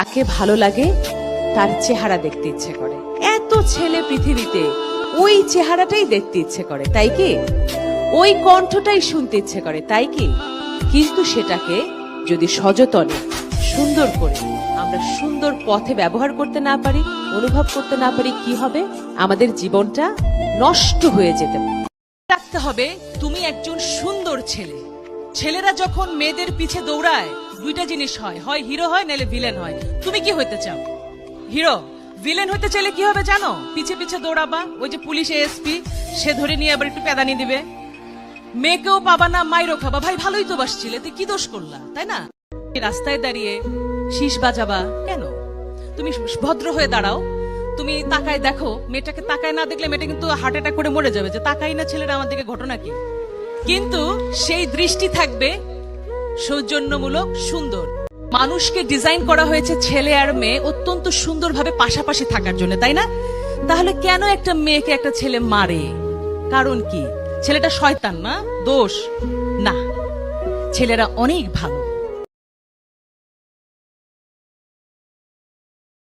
তাকে ভালো লাগে, তার চেহারা দেখতে ইচ্ছে করে। এত ছেলে পৃথিবীতে ওই চেহারাটাই দেখতে ইচ্ছে করে, তাই কি? ওই কণ্ঠটাই শুনতে ইচ্ছে করে, তাই কি? কিন্তু সেটাকে যদি সযতনে, সুন্দর করে আমরা সুন্দর পথে ব্যবহার করতে না পারি, অনুভব করতে না পারি, কি হবে? আমাদের জীবনটা নষ্ট হয়ে যেতে রাখতে হবে, তুমি একজন সুন্দর ছেলে। ছেলেরা যখন মেয়েদের পিছে দৌড়ায় দুইটা জিনিস হয়। হয় হিরো হয়, নাহলে ভিলেন হয়। তুমি কি হইতে চাও? হিরো ভিলেন হইতে চাইলে কি হবে জানো? পিছে পিছে দৌড়াবা, ওই যে পুলিশ এসপি সে ধরে নিয়ে আবার একটু পেদানি দিবে। মেয়েকেও পাবা না মাইরও খাবা। ভাই, ভালোই তো বাসছিলে তুই কি দোষ করলা, তাই না? রাস্তায় দাঁড়িয়ে শীষ বাজাবা, কেন? তুমি ভদ্র হয়ে দাঁড়াও। তুমি তাকায় দেখো, মেয়েটাকে তাকায় না দেখলে মেয়েটা কিন্তু হার্ট অ্যাটাক করে মরে যাবে। যে তাকাই না ছেলেরা, আমার দিকে ঘটনা কি? কিন্তু সেই দৃষ্টি থাকবে সৌজন্যমূলক, সুন্দর। মানুষকে ডিজাইন করা হয়েছে ছেলে আর মেয়ে অত্যন্ত সুন্দরভাবে পাশাপাশি থাকার জন্য, তাই না? তাহলে কেন একটা মেয়েকে একটা ছেলে মারে? কারণ কি? ছেলেটা শয়তান না, দোষ। না, ছেলেরা অনেক ভালো।